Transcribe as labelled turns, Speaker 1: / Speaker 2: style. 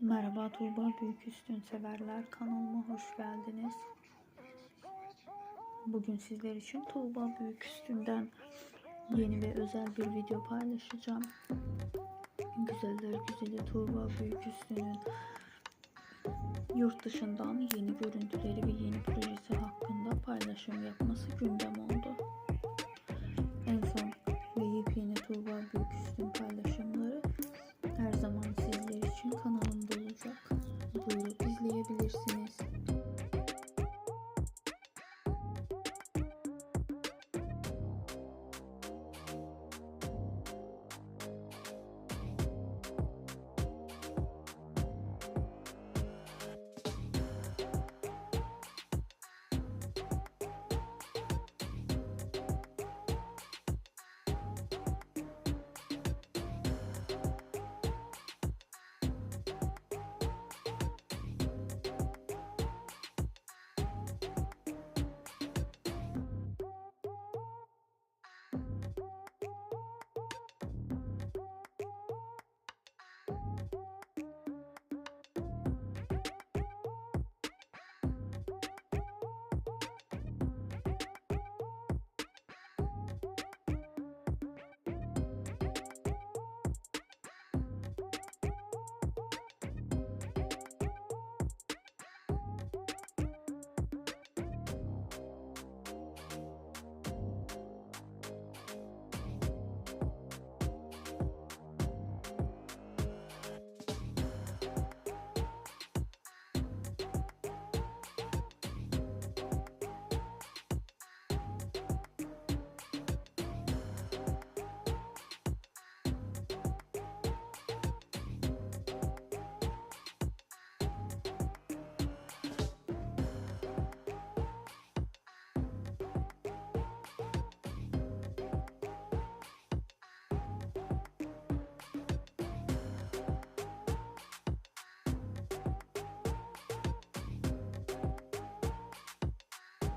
Speaker 1: Merhaba Tuğba Büyük Üstün Severler kanalıma hoş geldiniz. Bugün sizler için Tuğba Büyük Üstün'den yeni ve özel bir video paylaşacağım. Güzeller güzeli Tuğba Büyük Üstün'ün yurt dışından yeni görüntüleri ve yeni projesi hakkında paylaşım yapması gündem oldu. En son ve yepyeni Tuğba Büyük Üstün paylaşım